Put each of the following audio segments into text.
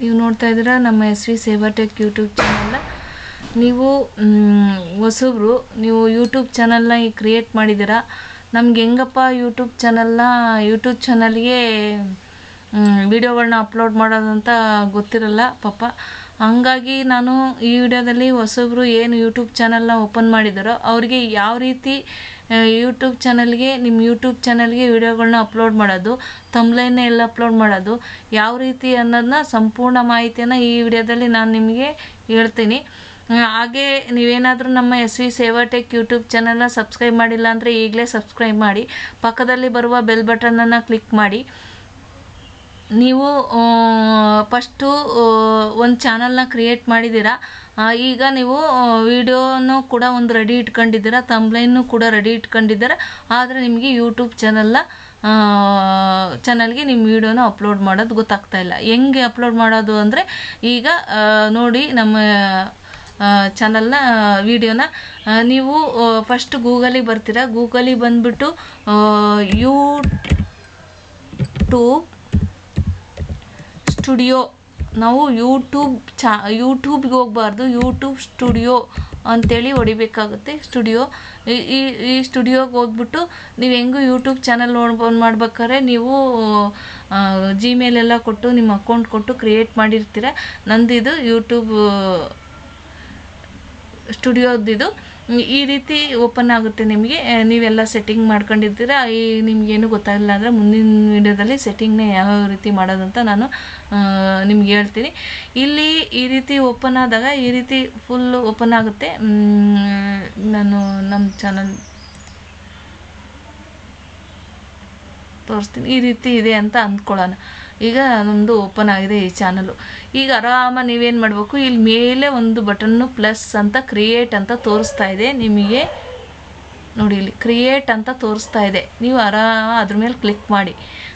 ನೀವು ನೋಡ್ತಾ ಇದ್ದೀರಾ ನಮ್ಮ S V Seva tech YouTube ಚಾನಲ್ನ. ನೀವು ಹೊಸಬ್ರು, ನೀವು ಯೂಟ್ಯೂಬ್ ಚಾನಲ್ನ ಈಗ ಕ್ರಿಯೇಟ್ ಮಾಡಿದ್ದೀರಾ? ನಮ್ಗೆ ಹೆಂಗಪ್ಪ ಯೂಟ್ಯೂಬ್ ಚಾನಲ್ನ, ಯೂಟ್ಯೂಬ್ ಚಾನಲ್ಗೆ ವಿಡಿಯೋಗಳನ್ನ ಅಪ್ಲೋಡ್ ಮಾಡೋದಂತ ಗೊತ್ತಿರಲ್ಲ ಪಾಪ. ಹಂಗಾಗಿ ನಾನು ಈ ವಿಡಿಯೋದಲ್ಲಿ ಹೊಸಬ್ರು ಏನು ಯೂಟ್ಯೂಬ್ ಚಾನಲ್ನ ಓಪನ್ ಮಾಡಿದಾರೋ ಅವರಿಗೆ ಯಾವ ರೀತಿ ಯೂಟ್ಯೂಬ್ ಚಾನಲ್ಗೆ ನಿಮ್ಮ ಯೂಟ್ಯೂಬ್ ಚಾನಲ್ಗೆ ವಿಡಿಯೋಗಳನ್ನ ಅಪ್ಲೋಡ್ ಮಾಡೋದು ತಮ್ಲೈನ್ನ ಎಲ್ಲ ಅಪ್ಲೋಡ್ ಮಾಡೋದು, ಯಾವ ರೀತಿ ಅನ್ನೋದನ್ನ ಸಂಪೂರ್ಣ ಮಾಹಿತಿಯನ್ನು ಈ ವಿಡಿಯೋದಲ್ಲಿ ನಾನು ನಿಮಗೆ ಹೇಳ್ತೀನಿ. ಹಾಗೆ ನೀವೇನಾದರೂ ನಮ್ಮ S V Seva tech YouTube ಚಾನಲ್ನ ಸಬ್ಸ್ಕ್ರೈಬ್ ಮಾಡಿಲ್ಲ ಅಂದರೆ ಈಗಲೇ ಸಬ್ಸ್ಕ್ರೈಬ್ ಮಾಡಿ, ಪಕ್ಕದಲ್ಲಿ ಬರುವ ಬೆಲ್ ಬಟನನ್ನು ಕ್ಲಿಕ್ ಮಾಡಿ. ನೀವು ಫಸ್ಟು ಒಂದು ಚಾನಲ್ನ ಕ್ರಿಯೇಟ್ ಮಾಡಿದ್ದೀರ? ಈಗ ನೀವು ವಿಡಿಯೋನು ಕೂಡ ಒಂದು ರೆಡಿ ಇಟ್ಕೊಂಡಿದ್ದೀರ ತಮ್ಲೈನು ಕೂಡ ರೆಡಿ ಇಟ್ಕೊಂಡಿದ್ದೀರ, ಆದರೆ ನಿಮಗೆ ಯೂಟ್ಯೂಬ್ ಚಾನಲ್ನ ಚಾನಲ್ಗೆ ನಿಮ್ಮ ವಿಡಿಯೋನ ಅಪ್ಲೋಡ್ ಮಾಡೋದು ಗೊತ್ತಾಗ್ತಾ ಇಲ್ಲ. ಹೆಂಗೆ ಅಪ್ಲೋಡ್ ಮಾಡೋದು ಅಂದರೆ, ಈಗ ನೋಡಿ ನಮ್ಮ ಚಾನಲ್ನ ವಿಡಿಯೋನ ನೀವು ಫಸ್ಟ್ ಗೂಗಲಿಗೆ ಬರ್ತೀರಾ. ಗೂಗಲಿಗೆ ಬಂದುಬಿಟ್ಟು ಯೂಟ್ಯೂಬ್ ಸ್ಟುಡಿಯೋ ನಾವು ಯೂಟ್ಯೂಬ್ ಚಾ ಯೂಟ್ಯೂಬ್ಗೆ ಹೋಗ್ಬಾರ್ದು. ಯೂಟ್ಯೂಬ್ ಸ್ಟುಡಿಯೋ ಅಂತೇಳಿ ಹೊಡಿಬೇಕಾಗುತ್ತೆ ಸ್ಟುಡಿಯೋ ಈ, ಈ- ಸ್ಟುಡಿಯೋಗೆ ಹೋಗ್ಬಿಟ್ಟು ನೀವು ಹೆಂಗೂ ಯೂಟ್ಯೂಬ್ ಚಾನಲ್ ನೋಡ್ಬೋದು ಮಾಡ್ಬೇಕಾದ್ರೆ ನೀವು ಜಿಮೇಲ್ ಎಲ್ಲ ಕೊಟ್ಟು ನಿಮ್ಮ ಅಕೌಂಟ್ ಕೊಟ್ಟು ಕ್ರಿಯೇಟ್ ಮಾಡಿರ್ತೀರ. ನಂದಿದು ಯೂಟ್ಯೂಬ್ ಸ್ಟುಡಿಯೋದಿದು ಈ ರೀತಿ ಓಪನ್ ಆಗುತ್ತೆ ನಿಮಗೆ. ನೀವೆಲ್ಲ ಸೆಟ್ಟಿಂಗ್ ಮಾಡ್ಕೊಂಡಿರ್ತೀರ ಈ ನಿಮಗೇನು ಗೊತ್ತಾಗಿಲ್ಲ ಅಂದರೆ ಮುಂದಿನ ವಿಡಿಯೋದಲ್ಲಿ ಸೆಟ್ಟಿಂಗ್ನ ಯಾವ ರೀತಿ ಮಾಡೋದು ಅಂತ ನಾನು ನಿಮ್ಗೆ ಹೇಳ್ತೀನಿ. ಇಲ್ಲಿ ಈ ರೀತಿ ಓಪನ್ ಆದಾಗ ಈ ರೀತಿ ಫುಲ್ ಓಪನ್ ಆಗುತ್ತೆ. ನಾನು ನಮ್ಮ ಚಾನಲ್ ತೋರಿಸ್ತೀನಿ. ಈ ರೀತಿ ಇದೆ ಅಂತ ಅಂದ್ಕೊಳ್ಳೋಣ. ಈಗ ನಮ್ಮದು ಓಪನ್ ಆಗಿದೆ ಈ ಚಾನಲು ಈಗ ಆರಾಮ ನೀವೇನು ಮಾಡಬೇಕು? ಇಲ್ಲಿ ಮೇಲೆ ಒಂದು ಬಟನ್ನು ಪ್ಲಸ್ ಅಂತ ಕ್ರಿಯೇಟ್ ಅಂತ ತೋರಿಸ್ತಾ ಇದೆ. ನಿಮಗೆ ನೋಡಿ ಇಲ್ಲಿ ಕ್ರಿಯೇಟ್ ಅಂತ ತೋರಿಸ್ತಾ ಇದೆ. ನೀವು ಆರಾಮ ಅದ್ರ ಮೇಲೆ ಕ್ಲಿಕ್ ಮಾಡಿ.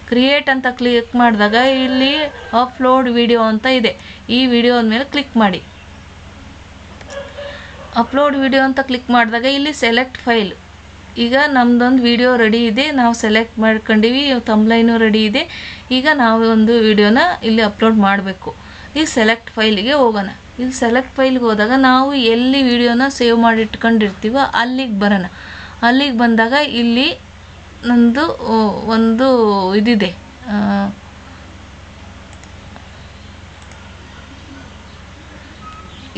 ಕ್ರಿಯೇಟ್ ಅಂತ ಕ್ಲಿಕ್ ಮಾಡಿದಾಗ ಇಲ್ಲಿ ಅಪ್ಲೋಡ್ ವಿಡಿಯೋ ಅಂತ ಇದೆ. ಈ ವಿಡಿಯೋದ ಮೇಲೆ ಕ್ಲಿಕ್ ಮಾಡಿ. ಅಪ್ಲೋಡ್ ವಿಡಿಯೋ ಅಂತ ಕ್ಲಿಕ್ ಮಾಡಿದಾಗ ಇಲ್ಲಿ ಸೆಲೆಕ್ಟ್ ಫೈಲ್ ಈಗ ನಮ್ದೊಂದು ವಿಡಿಯೋ ರೆಡಿ ಇದೆ. ನಾವು ಸೆಲೆಕ್ಟ್ ಮಾಡ್ಕೊಂಡಿವಿ ತಮ್ಲೈನು ರೆಡಿ ಇದೆ. ಈಗ ನಾವು ಒಂದು ವಿಡಿಯೋನ ಇಲ್ಲಿ ಅಪ್ಲೋಡ್ ಮಾಡಬೇಕು. ಈ ಸೆಲೆಕ್ಟ್ ಫೈಲಿಗೆ ಹೋಗೋಣ. ಇಲ್ಲಿ ಸೆಲೆಕ್ಟ್ ಫೈಲ್ಗೆ ಹೋದಾಗ ನಾವು ಎಲ್ಲಿ ವಿಡಿಯೋನ ಸೇವ್ ಮಾಡಿ ಇಟ್ಕೊಂಡಿರ್ತೀವೋ ಅಲ್ಲಿಗೆ ಬರೋಣ. ಅಲ್ಲಿಗೆ ಬಂದಾಗ ಇಲ್ಲಿ ನಂದು ಒಂದು ಇದಿದೆ.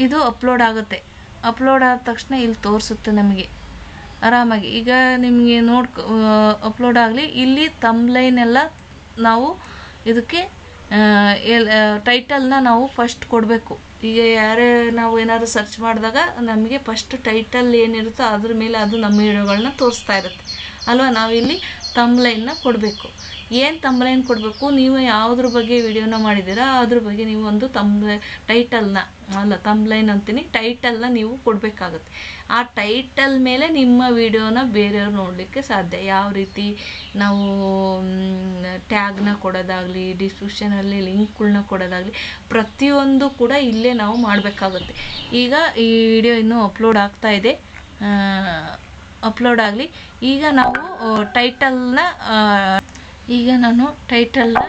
ಇದು ಅಪ್ಲೋಡ್ ಆಗುತ್ತೆ. ಅಪ್ಲೋಡ್ ಆದ ತಕ್ಷಣ ಇಲ್ಲಿ ತೋರಿಸುತ್ತೆ ನಮಗೆ. ಆರಾಮಾಗಿ. ಈಗ ನಿಮಗೆ ನೋಡ್ ಅಪ್ಲೋಡ್ ಆಗಲಿ, ಇಲ್ಲಿ ತಮ್ಲೈನ್ ಎಲ್ಲ ನಾವು ಇದಕ್ಕೆ ಟೈಟಲ್ನ ನಾವು ಫಸ್ಟ್ ಕೊಡಬೇಕು. ಈಗ ಯಾರೇ ನಾವು ಏನಾದ್ರು ಸರ್ಚ್ ಮಾಡಿದಾಗ ನಮಗೆ ಫಸ್ಟ್ ಟೈಟಲ್ ಏನಿರುತ್ತೋ ಅದ್ರ ಮೇಲೆ ಅದು ನಮ್ಮ ವಿಡಿಯೋಗಳನ್ನ ತೋರಿಸ್ತಾ ಇರುತ್ತೆ. ಅಲ್ವಾ? ನಾವಿಲ್ಲಿ ತಮ್ಲೈನ್ನ ಕೊಡಬೇಕು. ಏನು ತಂಬ್ಲೈನ್ ಕೊಡಬೇಕು? ನೀವು ಯಾವುದ್ರ ಬಗ್ಗೆ ವಿಡಿಯೋನ ಮಾಡಿದ್ದೀರಾ? ಅದ್ರ ಬಗ್ಗೆ ನೀವು ಒಂದು ತಮ್ಲ ಟೈಟಲ್ನ, ಅಲ್ಲ ತಂಬ್ಲೈನ್ ಅಂತೀನಿ, ಟೈಟಲ್ನ ನೀವು ಕೊಡಬೇಕಾಗುತ್ತೆ. ಆ ಟೈಟಲ್ ಮೇಲೆ ನಿಮ್ಮ ವಿಡಿಯೋನ ಬೇರೆಯವ್ರು ನೋಡಲಿಕ್ಕೆ ಸಾಧ್ಯ. ಯಾವ ರೀತಿ ನಾವು ಟ್ಯಾಗ್ನ ಕೊಡೋದಾಗಲಿ, ಡಿಸ್ಕ್ರಿಪ್ಷನಲ್ಲಿ ಲಿಂಕ್ಗಳನ್ನ ಕೊಡೋದಾಗಲಿ, ಪ್ರತಿಯೊಂದು ಕೂಡ ಇಲ್ಲೇ ನಾವು ಮಾಡಬೇಕಾಗುತ್ತೆ. ಈಗ ಈ ವಿಡಿಯೋ ಇನ್ನೂ ಅಪ್ಲೋಡ್ ಆಗ್ತಾ ಇದೆ. ಅಪ್ಲೋಡ್ ಆಗಲಿ. ಈಗ ನಾವು ಟೈಟಲ್ನ ಈಗ ನಾನು ಟೈಟಲ್ನ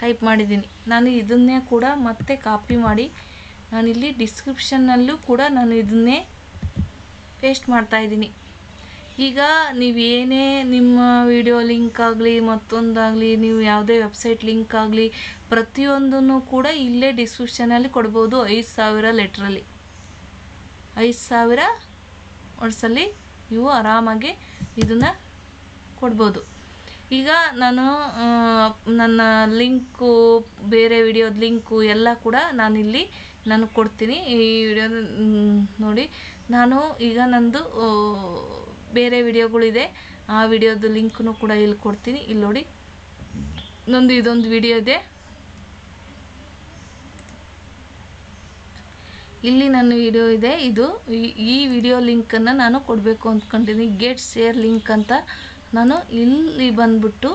ಟೈಪ್ ಮಾಡಿದ್ದೀನಿ. ನಾನು ಇದನ್ನೇ ಕೂಡ ಮತ್ತೆ ಕಾಪಿ ಮಾಡಿ, ನಾನಿಲ್ಲಿ ಡಿಸ್ಕ್ರಿಪ್ಷನ್ನಲ್ಲೂ ಕೂಡ ನಾನು ಇದನ್ನೇ ಪೇಸ್ಟ್ ಮಾಡ್ತಾ ಇದ್ದೀನಿ. ಈಗ ಏನೇ ನಿಮ್ಮ ವಿಡಿಯೋ ಲಿಂಕ್ ಆಗಲಿ, ಮತ್ತೊಂದಾಗಲಿ, ನೀವು ಯಾವುದೇ ವೆಬ್ಸೈಟ್ ಲಿಂಕ್ ಆಗಲಿ, ಪ್ರತಿಯೊಂದನ್ನು ಕೂಡ ಇಲ್ಲೇ ಡಿಸ್ಕ್ರಿಪ್ಷನಲ್ಲಿ ಕೊಡ್ಬೋದು ಐದು ಸಾವಿರ ಲೆಟ್ರಲ್ಲಿ ಐದು ಸಾವಿರ ವರ್ಡ್ಸಲ್ಲಿ ನೀವು ಆರಾಮಾಗಿ ಇದನ್ನು ಕೊಡ್ಬೋದು. ಈಗ ನಾನು ನನ್ನ ಲಿಂಕು, ಬೇರೆ ವಿಡಿಯೋದ ಲಿಂಕು ಎಲ್ಲ ಕೂಡ ನಾನಿಲ್ಲಿ ನಾನು ಕೊಡ್ತೀನಿ. ಈ ವಿಡಿಯೋ ನೋಡಿ. ನಾನು ಈಗ ನಂದು ಬೇರೆ ವಿಡಿಯೋಗಳಿದೆ. ಆ ವಿಡಿಯೋದ ಲಿಂಕ್ನು ಕೂಡ ಇಲ್ಲಿ ಕೊಡ್ತೀನಿ. ಇಲ್ಲಿ ನೋಡಿ. ನಂದು ಇದೊಂದು ವಿಡಿಯೋ ಇದೆ. ಇಲ್ಲಿ ನನ್ನ ವಿಡಿಯೋ ಇದೆ. ಇದು ಈ- ವಿಡಿಯೋ ಲಿಂಕನ್ನು ನಾನು ಕೊಡಬೇಕು ಅಂದ್ಕೊಂಡಿದ್ದೀನಿ. ಗೆಟ್ ಶೇರ್ ಲಿಂಕ್ ಅಂತ ನಾನು ಇಲ್ಲಿ ಬಂದ್ಬಿಟ್ಟು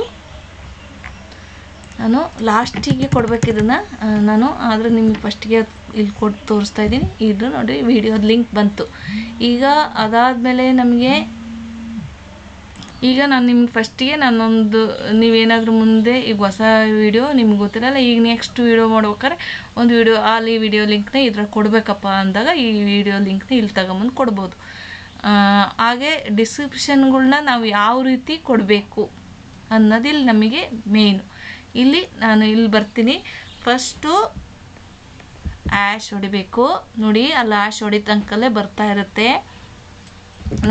ನಾನು ಲಾಸ್ಟಿಗೆ ಕೊಡಬೇಕಿದನ್ನು ನಾನು ಆದರೆ ನಿಮಗೆ ಫಸ್ಟಿಗೆ ಇಲ್ಲಿ ಕೊಟ್ಟು ತೋರಿಸ್ತಾ ಇದ್ದೀನಿ. ಇದು ನೋಡಿ ವಿಡಿಯೋದ ಲಿಂಕ್ ಬಂತು. ಈಗ ಅದಾದಮೇಲೆ ನಮಗೆ ಈಗ ನಾನು ನಿಮ್ಗೆ ಫಸ್ಟಿಗೆ ನಾನೊಂದು, ನೀವೇನಾದರೂ ಮುಂದೆ ಈಗ ಹೊಸ ವಿಡಿಯೋ ನಿಮ್ಗೆ ಗೊತ್ತಿರಲ್ಲ, ಈಗ ನೆಕ್ಸ್ಟ್ ವಿಡಿಯೋ ಮಾಡ್ಬೇಕಾದ್ರೆ ಒಂದು ವಿಡಿಯೋ ಅಲ್ಲಿ ವಿಡಿಯೋ ಲಿಂಕ್ನ ಇದ್ರಾಗ ಕೊಡಬೇಕಪ್ಪ ಅಂದಾಗ ಈ ವಿಡಿಯೋ ಲಿಂಕ್ನ ಇಲ್ಲಿ ತಗೊಂಬಂದು ಕೊಡ್ಬೋದು. ಹಾಗೆ ಡಿಸ್ಕ್ರಿಪ್ಷನ್ಗಳ್ನ ನಾವು ಯಾವ ರೀತಿ ಕೊಡಬೇಕು ಅನ್ನೋದಿಲ್ಲಿ ನಮಗೆ ಮೇಯ್ನು ಇಲ್ಲಿ ನಾನು ಇಲ್ಲಿ ಬರ್ತೀನಿ. ಫಸ್ಟು ಆ್ಯಶ್ ಹೊಡಿಬೇಕು. ನೋಡಿ, ಅಲ್ಲಿ ಆ್ಯಶ್ ಹೊಡಿತಂಕಲ್ಲೇ ಬರ್ತಾ ಇರುತ್ತೆ.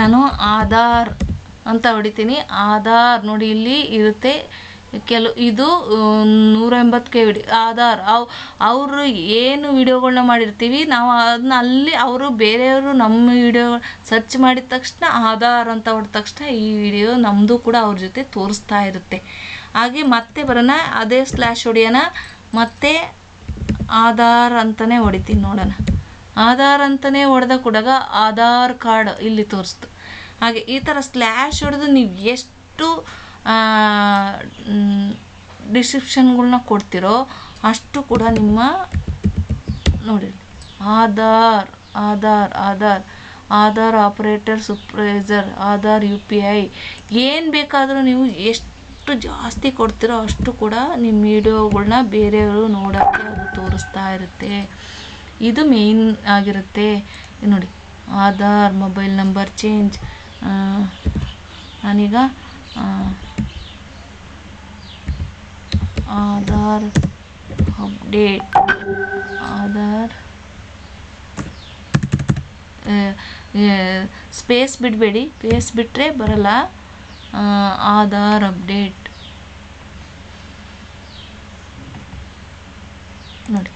ನಾನು ಆಧಾರ್ ಅಂತ ಹೊಡಿತೀನಿ. ಆಧಾರ್ ನೋಡಿ ಇಲ್ಲಿ ಇರುತ್ತೆ. ಕೆಲವು ಇದು ನೂರ ಎಂಬತ್ತು ಕೆ ವಿಡಿ, ಆಧಾರ್. ಅವ್, ಅವರು ಏನು ವಿಡಿಯೋಗಳನ್ನ ಮಾಡಿರ್ತೀವಿ, ನಾವು ಅದನ್ನ ಅಲ್ಲಿ ಅವರು ಬೇರೆಯವರು ನಮ್ಮ ವಿಡಿಯೋ ಸರ್ಚ್ ಮಾಡಿದ ತಕ್ಷಣ ಆಧಾರ್ ಅಂತ ಹೊಡೆದ ತಕ್ಷಣ ಈ ವಿಡಿಯೋ ನಮ್ಮದು ಕೂಡ ಅವ್ರ ಜೊತೆ ತೋರಿಸ್ತಾ ಇರುತ್ತೆ. ಹಾಗೆ ಮತ್ತೆ ಬರೋಣ, ಅದೇ ಸ್ಲ್ಯಾಶ್ ಹೊಡಿಯೋಣ. ಮತ್ತೆ ಆಧಾರ್ ಅಂತಲೇ ಹೊಡಿತೀನಿ ನೋಡೋಣ. ಆಧಾರ್ ಅಂತಲೇ ಹೊಡೆದ ಕೂಡಾಗ ಆಧಾರ್ ಕಾರ್ಡ್ ಇಲ್ಲಿ ತೋರಿಸ್ತು. ಹಾಗೆ ಈ ಥರ ಸ್ಲ್ಯಾಶ್ ಹೊಡೆದು ನೀವು ಎಷ್ಟು ಡಿಸ್ಕ್ರಿಪ್ಷನ್ಗಳ್ನ ಕೊಡ್ತಿರೋ ಅಷ್ಟು ಕೂಡ ನಿಮ್ಮ ನೋಡಿ, Aadhaar Aadhaar Aadhaar Aadhaar operator supervisor Aadhaar U P I ಏನು ಬೇಕಾದರೂ ನೀವು ಎಷ್ಟು ಜಾಸ್ತಿ ಕೊಡ್ತಿರೋ ಅಷ್ಟು ಕೂಡ ನಿಮ್ಮ ವಿಡಿಯೋಗಳ್ನ ಬೇರೆಯವರು ನೋಡೋಕ್ಕೆ ಅದು ತೋರಿಸ್ತಾ ಇರುತ್ತೆ. ಇದು ಮೇಯ್ನ್ ಆಗಿರುತ್ತೆ. ನೋಡಿ, ಆಧಾರ್ ಮೊಬೈಲ್ ನಂಬರ್ ಚೇಂಜ್ ನಾನೀಗ ಆಧಾರ್ ಅಪ್ಡೇಟ್, ಆಧಾರ್ ಸ್ಪೇಸ್ ಬಿಡಬೇಡಿ. ಸ್ಪೇಸ್ ಬಿಟ್ಟರೆ ಬರಲ್ಲ. ಆಧಾರ್ ಅಪ್ಡೇಟ್. ನೋಡಿ.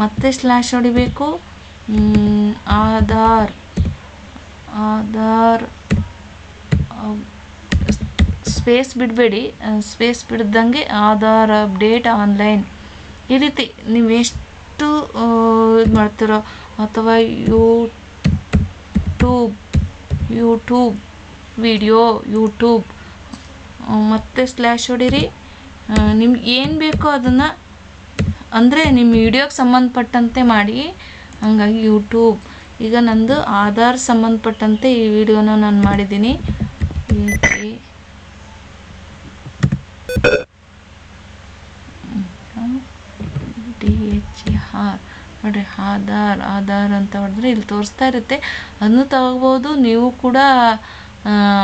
ಮತ್ತೆ ಸ್ಲ್ಯಾಶ್ ಹೊಡಿಬೇಕು. ಆಧಾರ್. ಆಧಾರ್ ಸ್ಪೇಸ್ ಬಿಡಬೇಡಿ ಸ್ಪೇಸ್ ಬಿಡ್ದಂಗೆ ಆಧಾರ್ ಅಪ್ಡೇಟ್ ಆನ್ಲೈನ್ ಈ ರೀತಿ ನೀವು ಎಷ್ಟು ಇದು ಮಾಡ್ತೀರೋ? ಅಥವಾ ಯೂಟ್ಯೂಬ್ ಯೂಟ್ಯೂಬ್ ವಿಡಿಯೋ ಯೂಟ್ಯೂಬ್ ಮತ್ತೆ ಸ್ಲ್ಯಾಶ್ ಹೊಡೀರಿ. ನಿಮ್ಗೆ ಏನು ಬೇಕೋ ಅದನ್ನು, ಅಂದರೆ ನಿಮ್ಮ ವಿಡಿಯೋಗೆ ಸಂಬಂಧಪಟ್ಟಂತೆ ಮಾಡಿ. ಹಂಗಾಗಿ ಯೂಟ್ಯೂಬ್ ಈಗ ನಂದು ಆಧಾರ್ ಸಂಬಂಧಪಟ್ಟಂತೆ ಈ ವಿಡಿಯೋನ ನಾನು ಮಾಡಿದ್ದೀನಿ. D H R. ನೋಡಿರಿ, ಆಧಾರ್ ಆಧಾರ್ ಅಂತ ಹೊಡೆದ್ರೆ ಇಲ್ಲಿ ತೋರಿಸ್ತಾ ಇರುತ್ತೆ. ಅದನ್ನು ತಗೋಬೋದು, ನೀವು ಕೂಡ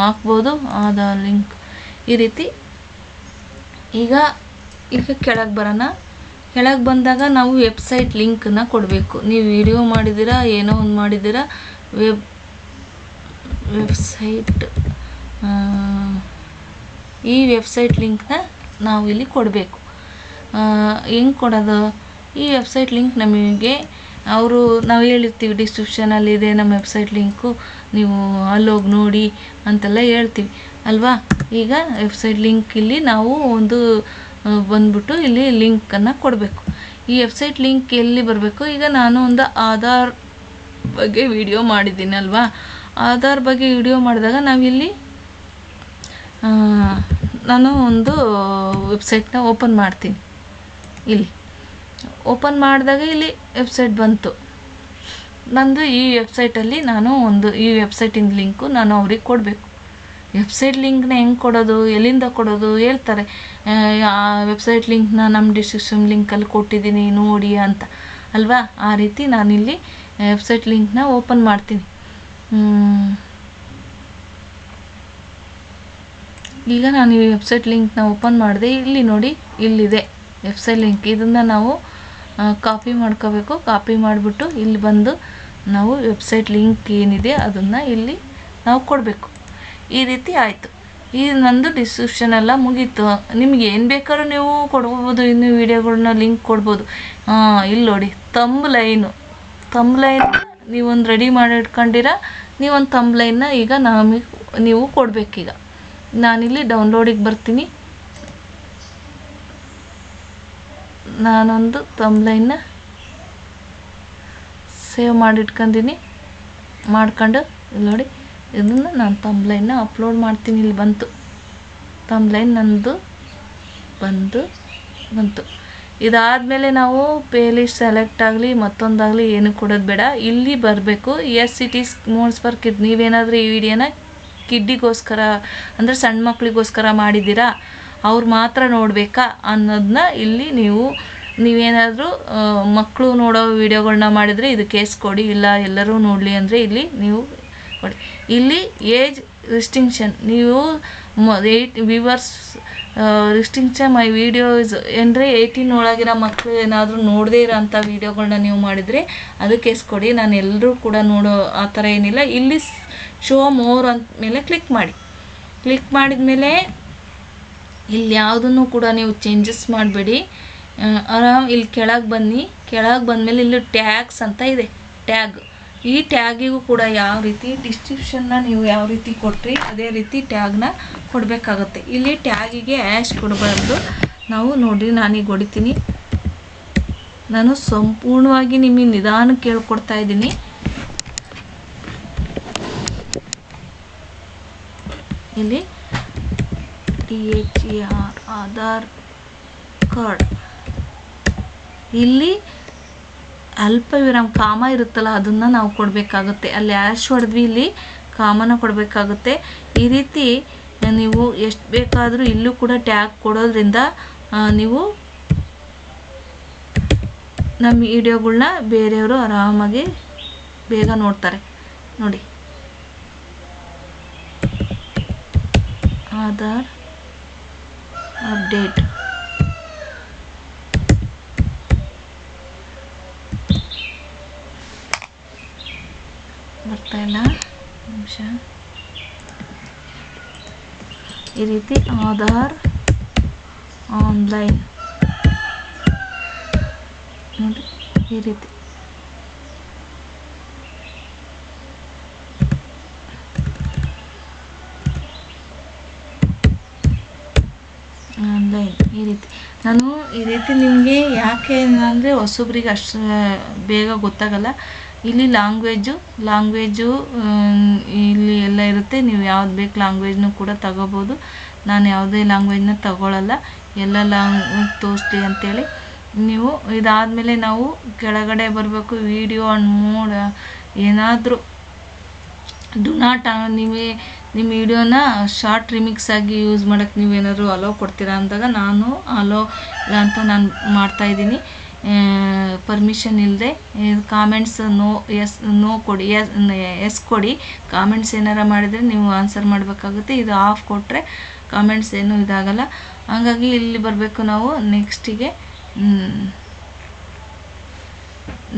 ಹಾಕ್ಬೋದು ಆಧಾರ್ ಲಿಂಕ್. ಈ ರೀತಿ. ಈಗ ಈಗ ಕೆಳಗೆ ಬರೋಣ. ಕೆಳಗೆ ಬಂದಾಗ ನಾವು ವೆಬ್ಸೈಟ್ ಲಿಂಕನ್ನ ಕೊಡಬೇಕು. ನೀವು ವಿಡಿಯೋ ಮಾಡಿದ್ದೀರಾ, ಏನೋ ಒಂದು ಮಾಡಿದ್ದೀರಾ ವೆಬ್ ವೆಬ್ಸೈಟ್ ಈ ವೆಬ್ಸೈಟ್ ಲಿಂಕ್ನ ನಾವು ಇಲ್ಲಿ ಕೊಡಬೇಕು. ಹೆಂಗೆ ಕೊಡೋದು? ಈ ವೆಬ್ಸೈಟ್ ಲಿಂಕ್ ನಮಗೆ ಅವರು, ನಾವು ಹೇಳಿರ್ತೀವಿ ಡಿಸ್ಕ್ರಿಪ್ಷನಲ್ಲಿ ಇದೆ ನಮ್ಮ ವೆಬ್ಸೈಟ್ ಲಿಂಕು ನೀವು ಅಲ್ಲೋಗಿ ನೋಡಿ ಅಂತೆಲ್ಲ ಹೇಳ್ತೀವಿ. ಅಲ್ವಾ? ಈಗ ವೆಬ್ಸೈಟ್ ಲಿಂಕ್ ಇಲ್ಲಿ ನಾವು ಒಂದು ಬಂದ್ಬಿಟ್ಟು ಇಲ್ಲಿ ಲಿಂಕನ್ನು ಕೊಡಬೇಕು. ಈ ವೆಬ್ಸೈಟ್ ಲಿಂಕ್ ಎಲ್ಲಿ ಬರಬೇಕು? ಈಗ ನಾನು ಒಂದು ಆಧಾರ್ ಬಗ್ಗೆ ವಿಡಿಯೋ ಮಾಡಿದ್ದೀನಿ ಅಲ್ವಾ ಆಧಾರ್ ಬಗ್ಗೆ ವಿಡಿಯೋ ಮಾಡಿದಾಗ ನಾವಿಲ್ಲಿ ನಾನು ಒಂದು ವೆಬ್ಸೈಟ್ನ ಓಪನ್ ಮಾಡ್ತೀನಿ. ಇಲ್ಲಿ. ಓಪನ್ ಮಾಡಿದಾಗ ಇಲ್ಲಿ ವೆಬ್ಸೈಟ್ ಬಂತು. ನಂದು ಈ ವೆಬ್ಸೈಟಲ್ಲಿ ನಾನು ಒಂದು, ಈ ವೆಬ್ಸೈಟಿನ ಲಿಂಕು ನಾನು ಅವ್ರಿಗೆ ಕೊಡಬೇಕು. ವೆಬ್ಸೈಟ್ ಲಿಂಕ್ನ ಹೆಂಗೆ ಕೊಡೋದು ಎಲ್ಲಿಂದ ಕೊಡೋದು ಹೇಳ್ತಾರೆ. ಆ, ವೆಬ್ಸೈಟ್ ಲಿಂಕ್ನ ನಮ್ಮ ಡಿಸ್ಕ್ರಿಪ್ಷನ್ ಲಿಂಕಲ್ಲಿ ಕೊಟ್ಟಿದ್ದೀನಿ ನೋಡಿ ಅಂತ. ಅಲ್ವಾ? ಆ ರೀತಿ ನಾನಿಲ್ಲಿ ವೆಬ್ಸೈಟ್ ಲಿಂಕ್ನ ಓಪನ್ ಮಾಡ್ತೀನಿ. ಈಗ ನಾನು ಈ ವೆಬ್ಸೈಟ್ ಲಿಂಕ್ನ ಓಪನ್ ಮಾಡಿದೆ ಇಲ್ಲಿ ನೋಡಿ ಇಲ್ಲಿದೆ ವೆಬ್ಸೈಟ್ ಲಿಂಕ್ ಇದನ್ನು ನಾವು ಕಾಪಿ ಮಾಡ್ಕೋಬೇಕು. ಕಾಪಿ ಮಾಡಿಬಿಟ್ಟು ಇಲ್ಲಿ ಬಂದು ನಾವು ವೆಬ್ಸೈಟ್ ಲಿಂಕ್ ಏನಿದೆ ಅದನ್ನು ಇಲ್ಲಿ ನಾವು ಕೊಡಬೇಕು. ಈ ರೀತಿ ಆಯಿತು. ಈ ನಂದು ಡಿಸ್ಕ್ರಿಪ್ಷನ್ ಎಲ್ಲ ಮುಗೀತು. ನಿಮ್ಗೆ ಏನು ಬೇಕಾದ್ರೂ ನೀವು ಕೊಡ್ಬೋದು, ಇನ್ನು ವೀಡಿಯೋಗಳನ್ನ ಲಿಂಕ್ ಕೊಡ್ಬೋದು. ಹಾಂ ಇಲ್ಲಿ ನೋಡಿ ತಂಬ್ ಲೈನು ತಂಬ್ ಲೈನ್ ನೀವೊಂದು ರೆಡಿ ಮಾಡಿ ಇಟ್ಕೊಂಡಿರ ನೀವೊಂದು ತಂಬ್ ಲೈನ್ನ ಈಗ ನಮಗೆ, ನೀವು ಕೊಡಬೇಕೀಗ. ನಾನಿಲ್ಲಿ ಡೌನ್ಲೋಡಿಗೆ ಬರ್ತೀನಿ. ನಾನೊಂದು ತಂಬ್ಲೈನ್ನ ಸೇವ್ ಮಾಡಿ ಇಟ್ಕೊಂಡಿನಿ ಮಾಡ್ಕೊಂಡು ಇಲ್ಲಿ ನೋಡಿ. ಇದನ್ನು ನಾನು ತಂಬ್ಲೈನ್ನ ಅಪ್ಲೋಡ್ ಮಾಡ್ತೀನಿ, ಇಲ್ಲಿ ಬಂತು. ತಂಬ್ಲೈನ್ ನಂದು ಬಂದು ಬಂತು. ಇದಾದಮೇಲೆ ನಾವು ಪೇಲಿಸ್ಟ್ ಸೆಲೆಕ್ಟ್ ಆಗಲಿ, ಮತ್ತೊಂದಾಗಲಿ ಏನು ಕೊಡೋದು ಬೇಡ. ಇಲ್ಲಿ ಬರಬೇಕು yes it is made for kid ನೀವೇನಾದರೂ ಈ ವಿಡಿಯೋನ ಕಿಡ್ಡಿಗೋಸ್ಕರ, ಅಂದರೆ ಸಣ್ಣ ಮಕ್ಕಳಿಗೋಸ್ಕರ ಮಾಡಿದ್ದೀರಾ, ಅವ್ರು ಮಾತ್ರ ನೋಡಬೇಕಾ ಅನ್ನೋದನ್ನ ಇಲ್ಲಿ ನೀವು, ನೀವೇನಾದರೂ ಮಕ್ಕಳು ನೋಡೋ ವಿಡಿಯೋಗಳನ್ನ ಮಾಡಿದರೆ ಇದು ಕೇಸ್ ಕೊಡಿ, ಇಲ್ಲ ಎಲ್ಲರೂ ನೋಡಲಿ ಅಂದರೆ ಇಲ್ಲಿ ನೀವು ಕೊಡಿ ಇಲ್ಲಿ ಏಜ್ ರಿಸ್ಟಿಂಕ್ಷನ್ ನೀವು eight viewers restriction my videos ಅಂದರೆ ಏಯ್ಟೀನ್ ಒಳಗಿರೋ ಮಕ್ಕಳು ಏನಾದರೂ ನೋಡದೇ ಇರೋಂಥ ವೀಡಿಯೋಗಳನ್ನ ನೀವು ಮಾಡಿದರೆ ಅದಕ್ಕೆ ಕೊಡಿ. ನಾನು ಎಲ್ಲರೂ ಕೂಡ ನೋಡೋ ಆ ಥರ ಏನಿಲ್ಲ. ಇಲ್ಲಿ ಶೋ ಮೋರ್ ಅಂತ ಮೇಲೆ ಕ್ಲಿಕ್ ಮಾಡಿ. ಕ್ಲಿಕ್ ಮಾಡಿದ ಮೇಲೆ ಇಲ್ಲಿ ಯಾವುದನ್ನು ಕೂಡ ನೀವು ಚೇಂಜಸ್ ಮಾಡಬೇಡಿ. ಆರಾಮ್ ಇಲ್ಲಿ ಕೆಳಗೆ ಬನ್ನಿ. ಕೆಳಗೆ ಬಂದಮೇಲೆ ಇಲ್ಲಿ ಟ್ಯಾಗ್ಸ್ ಅಂತ ಇದೆ. ಟ್ಯಾಗ್ ಈ ಟ್ಯಾಗಿಗೂ ಕೂಡ ಯಾವ ರೀತಿ ಡಿಸ್ಕ್ರಿಪ್ಷನ್ನ ನೀವು ಯಾವ ರೀತಿ ಕೊಟ್ರಿ, ಅದೇ ರೀತಿ ಟ್ಯಾಗ್ನ ಕೊಡಬೇಕಾಗತ್ತೆ. ಇಲ್ಲಿ ಟ್ಯಾಗಿಗೆ ಆ್ಯಶ್ ಕೊಡಬಾರ್ದು. ನಾವು ನೋಡಿ ನಾನೀಗ ಹೊಡಿತೀನಿ. ನಾನು ಸಂಪೂರ್ಣವಾಗಿ ನಿಮಗೆ ನಿಧಾನ ಕೇಳ್ಕೊಡ್ತಾ ಇದ್ದೀನಿ. ಇಲ್ಲಿ T H E R Aadhaar card. ಇಲ್ಲಿ ಅಲ್ಪ ವಿರಾಮ ಕಾಮ ಇರುತ್ತಲ್ಲ, ಅದನ್ನು ನಾವು ಕೊಡಬೇಕಾಗುತ್ತೆ. ಅಲ್ಲಿ ಆ್ಯಶ್ ಹೊಡೆದ್ವಿ, ಇಲ್ಲಿ ಕಾಮನ ಕೊಡಬೇಕಾಗುತ್ತೆ. ಈ ರೀತಿ ನೀವು ಎಷ್ಟು ಬೇಕಾದರೂ ಇಲ್ಲೂ ಕೂಡ ಟ್ಯಾಗ್ ಕೊಡೋದ್ರಿಂದ ನೀವು ನಮ್ಮ ವಿಡಿಯೋಗಳನ್ನ ಬೇರೆಯವರು ಆರಾಮಾಗಿ ಬೇಗ ನೋಡ್ತಾರೆ. ನೋಡಿ. ಆಧಾರ್ ಅಪ್ಡೇಟ್. ಬರ್ತಾ ಇಲ್ಲ. ನಿಮಿಷ. ಈ ರೀತಿ ಆಧಾರ್ ಆನ್ಲೈನ್. ನೋಡಿ, ಈ ರೀತಿ. ಆನ್ಲೈನ್, ಈ ರೀತಿ. ನಾನು ಈ ರೀತಿ ನಿಮಗೆ ಯಾಕೆ ಅಂದರೆ ಹೊಸಬ್ರಿಗೆ ಅಷ್ಟು ಬೇಗ ಗೊತ್ತಾಗಲ್ಲ. ಇಲ್ಲಿ ಲ್ಯಾಂಗ್ವೇಜು ಲ್ಯಾಂಗ್ವೇಜು ಇಲ್ಲಿ ಎಲ್ಲ ಇರುತ್ತೆ. ನೀವು ಯಾವ್ದು ಬೇಕು ಲ್ಯಾಂಗ್ವೇಜ್ನು ಕೂಡ ತಗೋಬೋದು. ನಾನು ಯಾವುದೇ ಲ್ಯಾಂಗ್ವೇಜ್ನ ತಗೊಳ್ಳಲ್ಲ ಎಲ್ಲ ಲಾಂಗ್ ತೋರಿಸ್ಲಿ ಅಂತೇಳಿ. ನೀವು ಇದಾದಮೇಲೆ ನಾವು ಕೆಳಗಡೆ ಬರಬೇಕು. ವಿಡಿಯೋ ಆ್ಯಂಡ್ ಮೋಡ್ ಏನಾದರೂ. ಡು ನಾಟ್ ನೀವೇ ನಿಮ್ಮ ವಿಡಿಯೋನ ಶಾರ್ಟ್ ರಿಮಿಕ್ಸ್ ಆಗಿ ಯೂಸ್ ಮಾಡೋಕ್ಕೆ ನೀವೇನಾದರೂ ಅಲೋ ಕೊಡ್ತೀರಾ ಅಂದಾಗ ನಾನು ಅಲೋ ಅಂತ ನಾನು ಮಾಡ್ತಾಯಿದ್ದೀನಿ ಪರ್ಮಿಷನ್ ಇಲ್ಲದೆ ಕಾಮೆಂಟ್ಸ್ ನೋ ಎಸ್ ನೋ ಕೊಡಿ ಎಸ್ ಕೊಡಿ. ಕಾಮೆಂಟ್ಸ್ ಏನಾರ ಮಾಡಿದರೆ ನೀವು ಆನ್ಸರ್ ಮಾಡಬೇಕಾಗುತ್ತೆ, ಇದು ಆಫ್ ಕೊಟ್ಟರೆ ಕಾಮೆಂಟ್ಸ್ ಏನೂ ಇದಾಗಲ್ಲ. ಹಾಗಾಗಿ ಇಲ್ಲಿ ಬರಬೇಕು ನಾವು ನೆಕ್ಸ್ಟಿಗೆ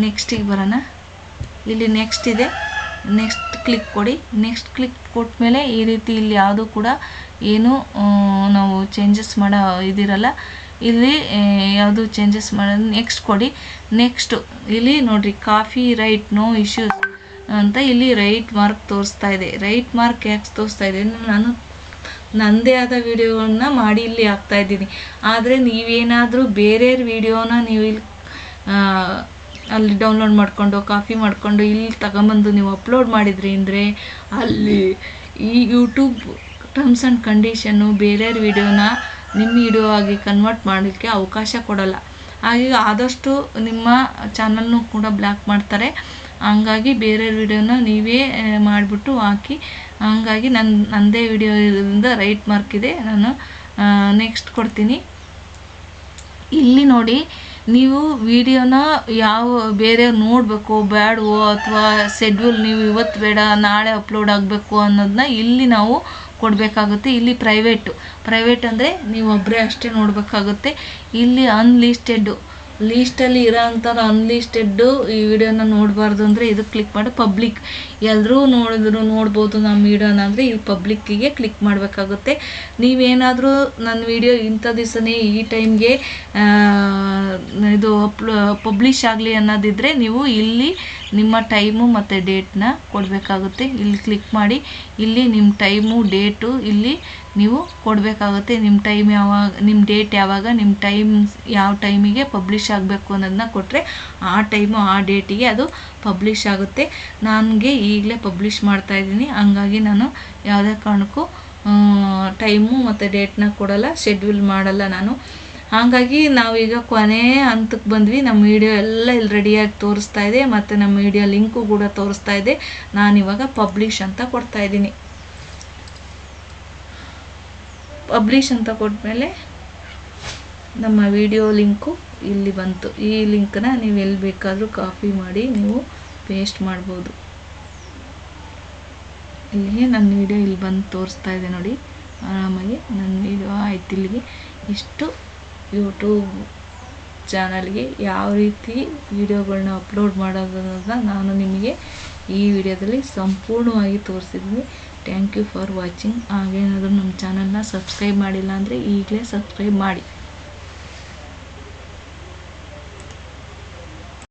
ನೆಕ್ಸ್ಟಿಗೆ ಬರೋಣ. ಇಲ್ಲಿ ನೆಕ್ಸ್ಟ್ ಇದೆ ನೆಕ್ಸ್ಟ್ ಕ್ಲಿಕ್ ಕೊಡಿ. ನೆಕ್ಸ್ಟ್ ಕ್ಲಿಕ್ ಕೊಟ್ಟಮೇಲೆ ಈ ರೀತಿ ಇಲ್ಲಿ ಯಾವುದು ಕೂಡ ಏನು ನಾವು ಚೇಂಜಸ್ ಮಾಡೋ ಇದಿರಲ್ಲ. ಇಲ್ಲಿ ಯಾವುದು ಚೇಂಜಸ್ ಮಾಡೋದು ನೆಕ್ಸ್ಟ್ ಕೊಡಿ. ನೆಕ್ಸ್ಟ್ ಇಲ್ಲಿ ನೋಡ್ರಿ ಕಾಫಿ ರೈಟ್ ನೋ ಇಶ್ಯೂಸ್ ಅಂತ ಇಲ್ಲಿ ರೈಟ್ ಮಾರ್ಕ್ ತೋರಿಸ್ತಾ ಇದೆ. ರೈಟ್ ಮಾರ್ಕ್ ಯಾಕೆ ತೋರಿಸ್ತಾ ಇದೆ? ನಾನು ನನ್ನದೇ ಆದ ವಿಡಿಯೋಗಳನ್ನ ಮಾಡಿ ಇಲ್ಲಿ ಹಾಕ್ತಾ ಇದ್ದೀನಿ. ಆದರೆ ನೀವೇನಾದರೂ ಬೇರೆಯವ್ರ ವಿಡಿಯೋನ ನೀವು ಇಲ್ಲಿ ಅಲ್ಲಿ ಡೌನ್ಲೋಡ್ ಮಾಡಿಕೊಂಡು ಕಾಫಿ ಮಾಡಿಕೊಂಡು ಇಲ್ಲಿ ತಗೊಂಬಂದು ನೀವು ಅಪ್ಲೋಡ್ ಮಾಡಿದ್ರಿ ಅಂದರೆ ಅಲ್ಲಿ ಈ ಯೂಟ್ಯೂಬ್ ಟರ್ಮ್ಸ್ ಆ್ಯಂಡ್ ಕಂಡೀಷನ್ನು ಬೇರೆಯವ್ರ ವಿಡಿಯೋನ ನಿಮ್ಮ ವಿಡಿಯೋ ಆಗಿ ಕನ್ವರ್ಟ್ ಮಾಡಲಿಕ್ಕೆ ಅವಕಾಶ ಕೊಡಲ್ಲ. ಹಾಗಾಗಿ ಆದಷ್ಟು ನಿಮ್ಮ ಚಾನಲ್ನು ಕೂಡ ಬ್ಲಾಕ್ ಮಾಡ್ತಾರೆ. ಹಂಗಾಗಿ ಬೇರೆ ವಿಡಿಯೋನ ನೀವೇ ಮಾಡಿಬಿಟ್ಟು ಹಾಕಿ. ಹಂಗಾಗಿ ನನ್ನ ನನ್ನದೇ ವಿಡಿಯೋ ಇರೋದ್ರಿಂದ ರೈಟ್ ಮಾರ್ಕ್ ಇದೆ. ನಾನು ನೆಕ್ಸ್ಟ್ ಕೊಡ್ತೀನಿ. ಇಲ್ಲಿ ನೋಡಿ, ನೀವು ವಿಡಿಯೋನ ಯಾವ, ಬೇರೆಯವ್ರು ನೋಡಬೇಕು ಬೇಡವೋ ಅಥವಾ ಶೆಡ್ಯೂಲ್ ನೀವು ಇವತ್ತು ಬೇಡ, ನಾಳೆ ಅಪ್ಲೋಡ್ ಆಗಬೇಕು ಅನ್ನೋದನ್ನ ಇಲ್ಲಿ ನಾವು ಕೊಡಬೇಕಾಗುತ್ತೆ. ಇಲ್ಲಿ ಪ್ರೈವೇಟು ಪ್ರೈವೇಟ್ ಅಂದರೆ ನೀವು ಒಬ್ಬರೇ ಅಷ್ಟೇ ನೋಡಬೇಕಾಗುತ್ತೆ. ಇಲ್ಲಿ ಅನ್ಲಿಸ್ಟೆಡ್ಡು ಲೀಸ್ಟಲ್ಲಿ ಇರೋ ಅಂಥವ್ರು ಅನ್ಲಿಸ್ಟೆಡ್ಡು ಈ ವಿಡಿಯೋನ ನೋಡಬಾರ್ದು ಅಂದರೆ ಇದು ಕ್ಲಿಕ್ ಮಾಡಿ ಪಬ್ಲಿಕ್ ಎಲ್ಲರೂ ನೋಡಿದ್ರು ನೋಡ್ಬೋದು ನಮ್ಮ ವಿಡಿಯೋನ ಅಂದರೆ ಈ ಪಬ್ಲಿಕ್ಕಿಗೆ ಕ್ಲಿಕ್ ಮಾಡಬೇಕಾಗುತ್ತೆ. ನೀವೇನಾದರೂ ನನ್ನ ವಿಡಿಯೋ ಇಂಥ ದಿವಸನೇ ಈ ಟೈಮ್ಗೆ ಇದು ಪಬ್ಲಿಷ್ ಆಗಲಿ ಅನ್ನೋದಿದ್ದರೆ ನೀವು ಇಲ್ಲಿ ನಿಮ್ಮ ಟೈಮು ಮತ್ತು ಡೇಟ್ನ ಕೊಡಬೇಕಾಗುತ್ತೆ. ಇಲ್ಲಿ ಕ್ಲಿಕ್ ಮಾಡಿ, ಇಲ್ಲಿ ನಿಮ್ಮ ಟೈಮು ಡೇಟು ಇಲ್ಲಿ ನೀವು ಕೊಡಬೇಕಾಗುತ್ತೆ. ನಿಮ್ಮ ಟೈಮ್ ಯಾವಾಗ ನಿಮ್ಮ ಡೇಟ್ ಯಾವಾಗ ನಿಮ್ಮ ಟೈಮ್ ಯಾವ ಟೈಮಿಗೆ ಪಬ್ಲಿಷ್ ಆಗಬೇಕು ಅನ್ನೋದನ್ನ ಕೊಟ್ಟರೆ ಆ ಟೈಮು ಆ ಡೇಟಿಗೆ ಅದು ಪಬ್ಲಿಷ್ ಆಗುತ್ತೆ. ನನಗೆ ಈಗಲೇ ಪಬ್ಲಿಷ್ ಮಾಡ್ತಾ ಇದ್ದೀನಿ. ಹಂಗಾಗಿ ನಾನು ಯಾವುದೇ ಕಾರಣಕ್ಕೂ ಟೈಮು ಮತ್ತು ಡೇಟ್ನ ಕೊಡಲ್ಲ ಶೆಡ್ಯೂಲ್ ಮಾಡಲ್ಲ ನಾನು. ಹಾಗಾಗಿ ನಾವೀಗ ಕೊನೆ ಹಂತಕ್ಕೆ ಬಂದ್ವಿ. ನಮ್ಮ ವಿಡಿಯೋ ಎಲ್ಲ ಇಲ್ಲಿ ರೆಡಿಯಾಗಿ ತೋರಿಸ್ತಾ ಇದೆ. ಮತ್ತು ನಮ್ಮ ವಿಡಿಯೋ ಲಿಂಕು ಕೂಡ ತೋರಿಸ್ತಾ ಇದೆ. ನಾನಿವಾಗ ಪಬ್ಲಿಷ್ ಅಂತ ಕೊಡ್ತಾ ಇದ್ದೀನಿ. ಪಬ್ಲಿಷ್ ಅಂತ ಕೊಟ್ಮೇಲೆ ನಮ್ಮ ವಿಡಿಯೋ ಲಿಂಕು ಇಲ್ಲಿ ಬಂತು. ಈ ಲಿಂಕನ್ನ ನೀವು ಎಲ್ಲಿ ಬೇಕಾದರೂ ಕಾಪಿ ಮಾಡಿ, ನೀವು ಪೇಸ್ಟ್ ಮಾಡ್ಬೋದು. ಇಲ್ಲಿಗೆ ನನ್ನ ವಿಡಿಯೋ ಇಲ್ಲಿ ಬಂದು ತೋರಿಸ್ತಾ ಇದೆ ನೋಡಿ. ಆರಾಮಾಗಿ ನನ್ನ ವಿಡಿಯೋ ಆಯ್ತು ಇಲ್ಲಿಗೆ. ಇಷ್ಟು. ಯೂಟ್ಯೂಬ್ ಚಾನಲ್ಗೆ ಯಾವ ರೀತಿ ವಿಡಿಯೋಗಳನ್ನ ಅಪ್ಲೋಡ್ ಮಾಡೋದು ಅನ್ನೋದನ್ನ ನಾನು ನಿಮಗೆ ಈ ವಿಡಿಯೋದಲ್ಲಿ ಸಂಪೂರ್ಣವಾಗಿ ತೋರಿಸಿದ್ದೀನಿ. ಥ್ಯಾಂಕ್ ಯು ಫಾರ್ ವಾಚಿಂಗ್ ಹಾಗೇನಾದರೂ ನಮ್ಮ ಚಾನಲ್ನ ಸಬ್ಸ್ಕ್ರೈಬ್ ಮಾಡಿಲ್ಲ ಅಂದರೆ ಈಗಲೇ ಸಬ್ಸ್ಕ್ರೈಬ್ ಮಾಡಿ.